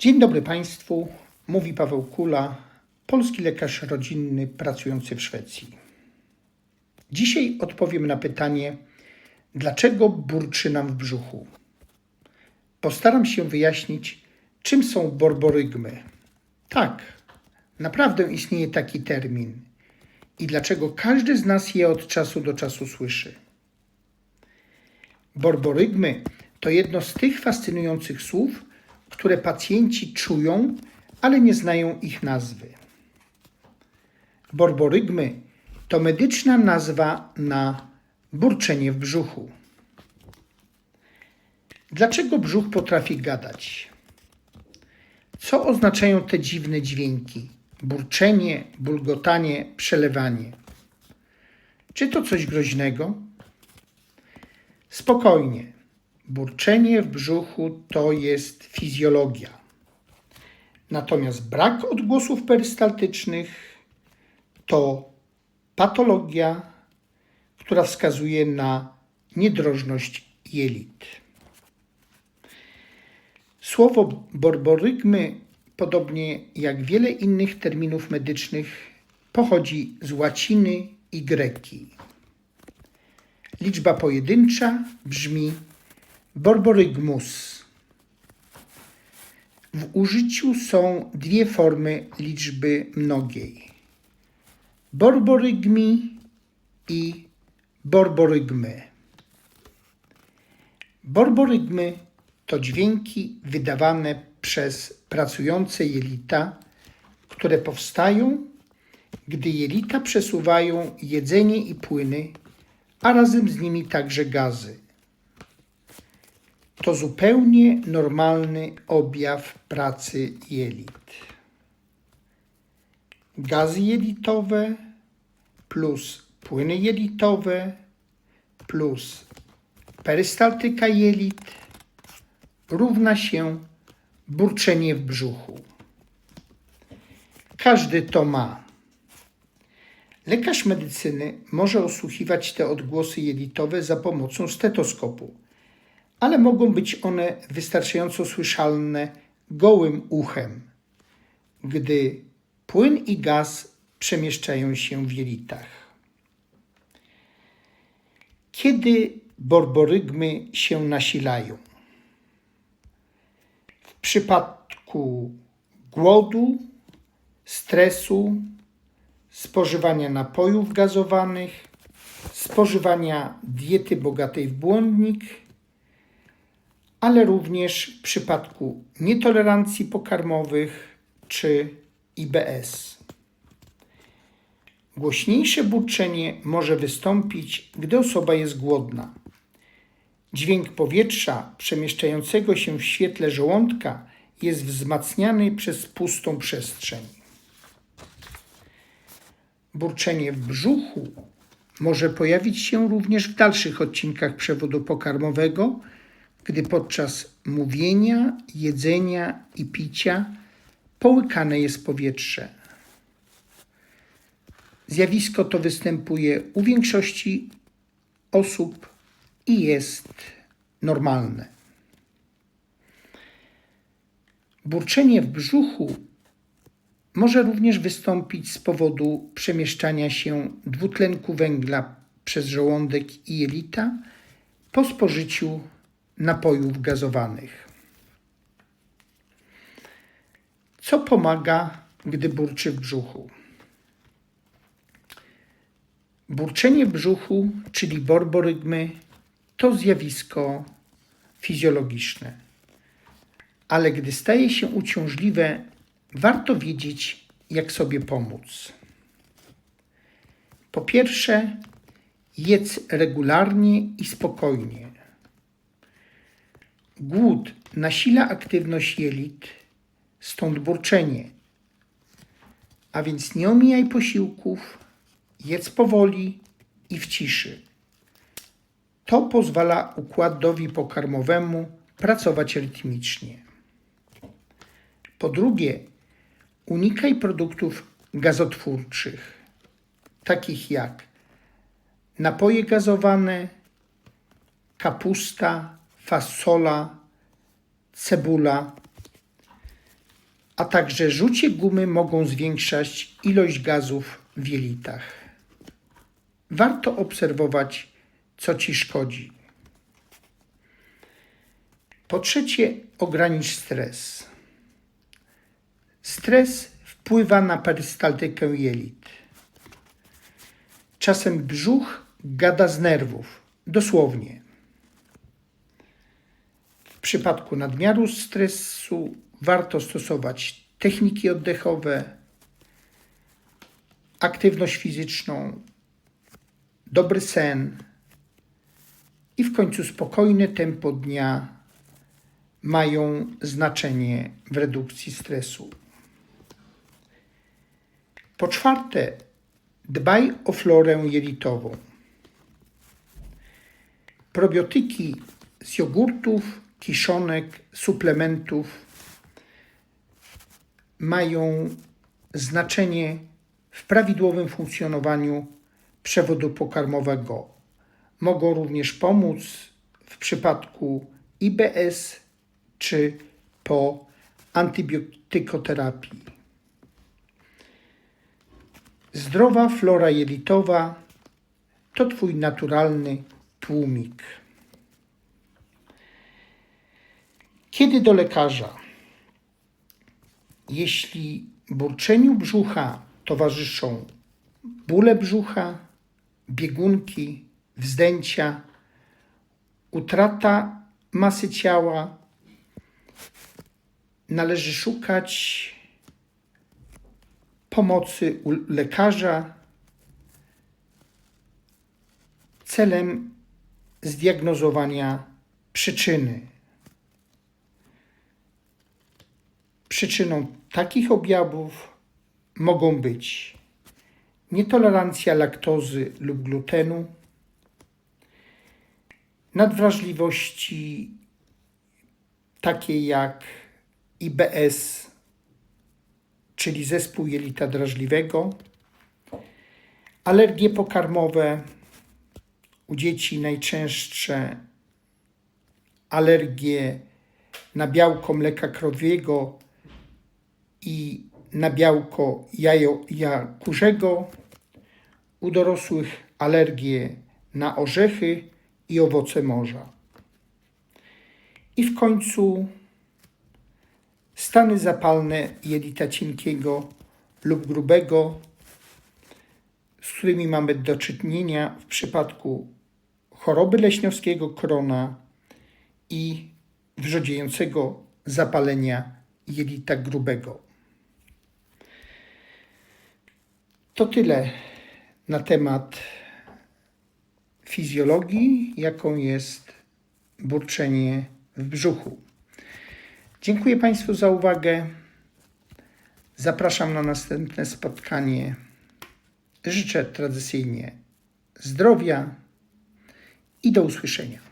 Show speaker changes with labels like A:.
A: Dzień dobry Państwu, mówi Paweł Kula, polski lekarz rodzinny pracujący w Szwecji. Dzisiaj odpowiem na pytanie, dlaczego burczy nam w brzuchu. Postaram się wyjaśnić, czym są borborygmy. Tak, naprawdę istnieje taki termin i dlaczego każdy z nas je od czasu do czasu słyszy. Borborygmy to jedno z tych fascynujących słów, które pacjenci czują, ale nie znają ich nazwy. Borborygmy to medyczna nazwa na burczenie w brzuchu. Dlaczego brzuch potrafi gadać? Co oznaczają te dziwne dźwięki? Burczenie, bulgotanie, przelewanie. Czy to coś groźnego? Spokojnie. Burczenie w brzuchu to jest fizjologia. Natomiast brak odgłosów perystaltycznych to patologia, która wskazuje na niedrożność jelit. Słowo borborygmy, podobnie jak wiele innych terminów medycznych, pochodzi z łaciny i greki. Liczba pojedyncza brzmi borborygmus. W użyciu są dwie formy liczby mnogiej: borborygmi i borborygmy. Borborygmy to dźwięki wydawane przez pracujące jelita, które powstają, gdy jelita przesuwają jedzenie i płyny, a razem z nimi także gazy. To zupełnie normalny objaw pracy jelit. Gazy jelitowe plus płyny jelitowe plus perystaltyka jelit równa się burczenie w brzuchu. Każdy to ma. Lekarz medycyny może osłuchiwać te odgłosy jelitowe za pomocą stetoskopu, ale mogą być one wystarczająco słyszalne gołym uchem, gdy płyn i gaz przemieszczają się w jelitach. Kiedy borborygmy się nasilają? W przypadku głodu, stresu, spożywania napojów gazowanych, spożywania diety bogatej w błonnik, ale również w przypadku nietolerancji pokarmowych czy IBS. Głośniejsze burczenie może wystąpić, gdy osoba jest głodna. Dźwięk powietrza przemieszczającego się w świetle żołądka jest wzmacniany przez pustą przestrzeń. Burczenie w brzuchu może pojawić się również w dalszych odcinkach przewodu pokarmowego, gdy podczas mówienia, jedzenia i picia połykane jest powietrze. Zjawisko to występuje u większości osób i jest normalne. Burczenie w brzuchu może również wystąpić z powodu przemieszczania się dwutlenku węgla przez żołądek i jelita po spożyciu napojów gazowanych. Co pomaga, gdy burczy w brzuchu? Burczenie brzuchu, czyli borborygmy, to zjawisko fizjologiczne. Ale gdy staje się uciążliwe, warto wiedzieć, jak sobie pomóc. Po pierwsze, jedz regularnie i spokojnie. Głód nasila aktywność jelit, stąd burczenie. A więc nie omijaj posiłków, jedz powoli i w ciszy. To pozwala układowi pokarmowemu pracować rytmicznie. Po drugie, unikaj produktów gazotwórczych, takich jak napoje gazowane, kapusta, fasola, cebula. a także rzucie gumy mogą zwiększać ilość gazów w jelitach. Warto obserwować, co ci szkodzi. Po trzecie, ogranicz stres. Stres wpływa na perystaltykę jelit. Czasem brzuch gada z nerwów, dosłownie. W przypadku nadmiaru stresu warto stosować techniki oddechowe, aktywność fizyczną, dobry sen i w końcu spokojne tempo dnia mają znaczenie w redukcji stresu. Po czwarte, dbaj o florę jelitową. Probiotyki z jogurtów, kiszonek, suplementów mają znaczenie w prawidłowym funkcjonowaniu przewodu pokarmowego. Mogą również pomóc w przypadku IBS czy po antybiotykoterapii. Zdrowa flora jelitowa to Twój naturalny tłumik. Kiedy do lekarza? Jeśli burczeniu brzucha towarzyszą bóle brzucha, biegunki, wzdęcia, utrata masy ciała, należy szukać pomocy u lekarza celem zdiagnozowania przyczyny. Przyczyną takich objawów mogą być nietolerancja laktozy lub glutenu, nadwrażliwości takie jak IBS, czyli zespół jelita drażliwego, alergie pokarmowe, u dzieci najczęstsze alergie na białko mleka krowiego i na białko jaja kurzego, u dorosłych alergie na orzechy i owoce morza. I w końcu stany zapalne jelita cienkiego lub grubego, z którymi mamy do czynienia w przypadku choroby leśniowskiego krona i wrzodziejącego zapalenia jelita grubego. To tyle na temat fizjologii, jaką jest burczenie w brzuchu. Dziękuję Państwu za uwagę. Zapraszam na następne spotkanie. Życzę tradycyjnie zdrowia i do usłyszenia.